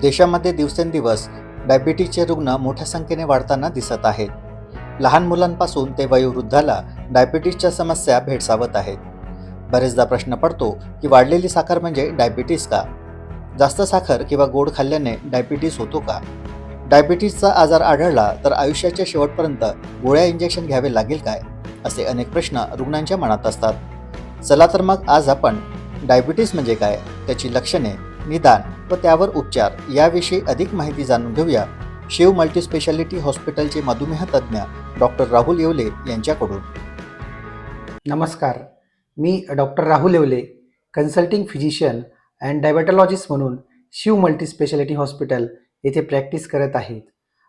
देशामध्ये दिवसेंदिवस डायबिटीजचे रुग्ण मोठ्या संख्येने वाढताना दिसत आहेत. लहान मुलांपासून ते वयोवृद्धाला डायबिटीजच्या समस्या भेडसावत आहेत. बरेचदा प्रश्न पडतो की वाढलेली साखर म्हणजे डायबिटीज का? जास्त साखर किंवा गोड खाल्ल्याने डायबिटीज होतो का? डायबिटीजचा आजार आढळला तर आयुष्याच्या शेवटपर्यंत गोळ्या इंजेक्शन घ्यावे लागेल काय? असे अनेक प्रश्न रुग्णांच्या मनात असतात. चला तर मग आज आपण डायबिटीज म्हणजे काय? त्याची लक्षणे निदान व त्यावर उपचार याविषयी अधिक माहिती जाणून घेऊया. शिव मल्टीस्पेशालिटी हॉस्पिटलचे मधुमेह तज्ज्ञ डॉक्टर राहुल येवले यांच्याकडून. नमस्कार. मी doctor Rahul Yewale consulting physician and diabetologist म्हणून शिव मल्टीस्पेशालिटी हॉस्पिटल येथे प्रॅक्टिस करत आहेत.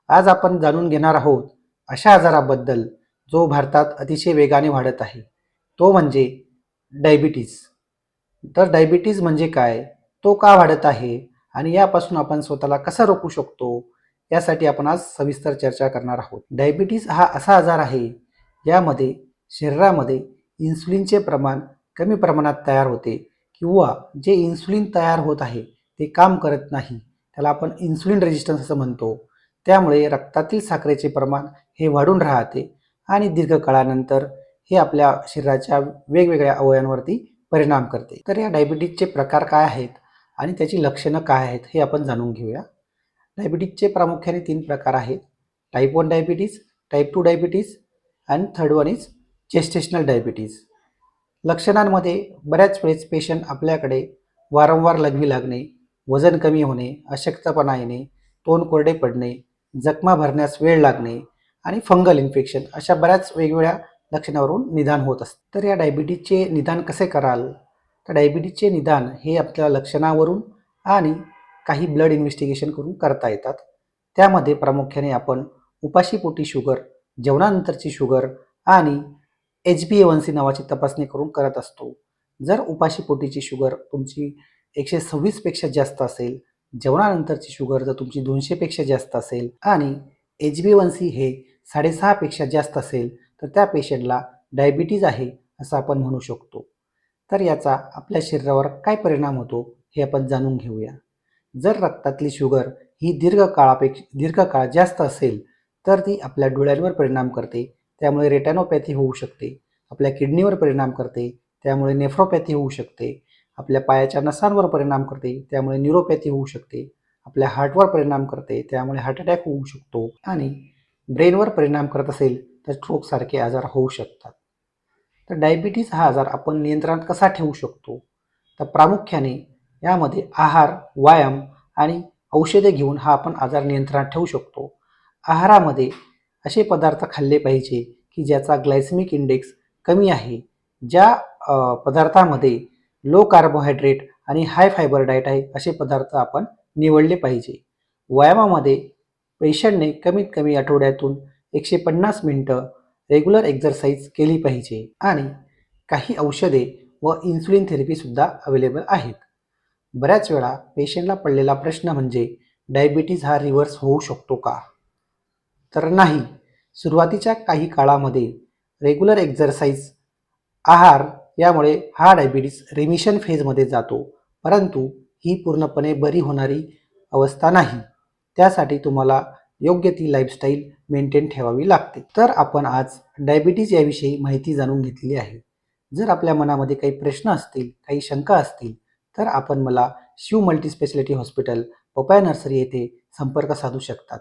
आज आपण जाणून घेणार आहोत अशा आजाराबद्दल जो भारतात अतिशय वेगाने वाढत आहे. तो म्हणजे डायबिटीज. तर डायबिटीज म्हणजे काय? तो का वाढत आहे आणि यापासून आपण स्वतःला कसा रोखू शकतो यासाठी आपण आज सविस्तर चर्चा करणार आहोत. डायबिटीज हा असा आजार आहे यामध्ये शरीरामध्ये इन्सुलिनचे प्रमाण कमी प्रमाणात तयार होते किंवा जे इन्सुलिन तयार होत आहे ते काम करत नाही त्याला आपण इन्सुलिन रेजिस्टन्स असं म्हणतो. त्यामुळे रक्तातील साखरेचे प्रमाण हे वाढून राहते आणि दीर्घकाळानंतर हे आपल्या शरीराच्या वेगवेगळ्या अवयवांवरती परिणाम करते. तर या डायबिटीजचे प्रकार काय आहेत? आणि त्याची लक्षणं काय आहेत हे आपण जाणून घेऊया. डायबिटीजचे प्रामुख्याने तीन प्रकार आहेत. Type one diabetes type two diabetes आणि third one is gestational diabetes लक्षणांमध्ये बऱ्याच वेळेस पेशंट आपल्याकडे वारंवार लघवी लागणे वजन कमी होणे अशक्तपणा येणे तोंड कोरडे पडणे जखमा भरण्यास वेळ लागणे आणि फंगल इन्फेक्शन अशा बऱ्याच वेगवेगळ्या लक्षणावरून निदान होत असतं. तर या डायबिटीजचे निदान कसे कराल? तर डायबिटीजचे निदान हे आपल्या लक्षणावरून आणि काही ब्लड इन्व्हेस्टिगेशन करून करता येतात. त्यामध्ये प्रामुख्याने आपण उपाशीपोटी शुगर जेवणानंतरची शुगर आणि H B A one C नावाची तपासणी करून करत असतो. जर उपाशीपोटीची शुगर तुमची एकशे सव्वीसपेक्षा जास्त असेल जेवणानंतरची शुगर जर तुमची दोनशेपेक्षा जास्त असेल आणि एच बी वन सी हे साडेसहापेक्षा जास्त असेल तर त्या पेशंटला डायबिटीज आहे असं आपण म्हणू शकतो. तर याचा आपल्या शरीरावर काय परिणाम होतो हे आपण जाणून घेऊया. जर रक्तातली शुगर ही दीर्घकाळापेक्षा दीर्घकाळ जास्त असेल तर ती आपल्या डोळ्यांवर परिणाम करते त्यामुळे रेटॅनोपॅथी होऊ शकते आपल्या किडनीवर परिणाम करते त्यामुळे नेफ्रोपॅथी होऊ शकते आपल्या पायाच्या नसांवर परिणाम करते त्यामुळे न्यूरोपॅथी होऊ शकते आपल्या हार्टवर परिणाम करते त्यामुळे हार्ट अटॅक होऊ शकतो आणि ब्रेनवर परिणाम करत असेल तर स्ट्रोकसारखे आजार होऊ शकतात. तर डायबिटीज हा आजार आपण नियंत्रणात कसा ठेवू शकतो? तर प्रामुख्याने यामध्ये आहार व्यायाम आणि औषधे घेऊन हा आपण आजार नियंत्रणात ठेवू शकतो. आहारामध्ये असे पदार्थ खाल्ले पाहिजे की ज्याचा ग्लायसेमिक इंडेक्स कमी आहे ज्या पदार्थामध्ये लो कार्बोहायड्रेट आणि हाय फायबर डाएट आहे असे पदार्थ आपण निवडले पाहिजे. व्यायामामध्ये पेशंटने कमीत कमी आठवड्यातून एकशे पन्नास मिनटं रेग्युलर एक्झरसाईज केली पाहिजे आणि काही औषधे व इन्सुलिन थेरपीसुद्धा अवेलेबल आहेत. बऱ्याच वेळा पेशंटला पडलेला प्रश्न म्हणजे डायबिटीज हा रिव्हर्स होऊ शकतो का? तर नाही. सुरुवातीच्या काही काळामध्ये रेग्युलर एक्झरसाईज आहार यामुळे हा डायबिटीस रिमिशन फेजमध्ये जातो परंतु ही पूर्णपणे बरी होणारी अवस्था नाही. त्यासाठी तुम्हाला योग्य ती लाईफस्टाईल मेंटेन ठेवावी लागते. तर आपण आज डायबिटीज याविषयी माहिती जाणून घेतली आहे. जर आपल्या मनामध्ये काही प्रश्न असतील काही शंका असतील तर आपण मला Shiv multispeciality hospital papaya nursery येथे संपर्क साधू शकतात.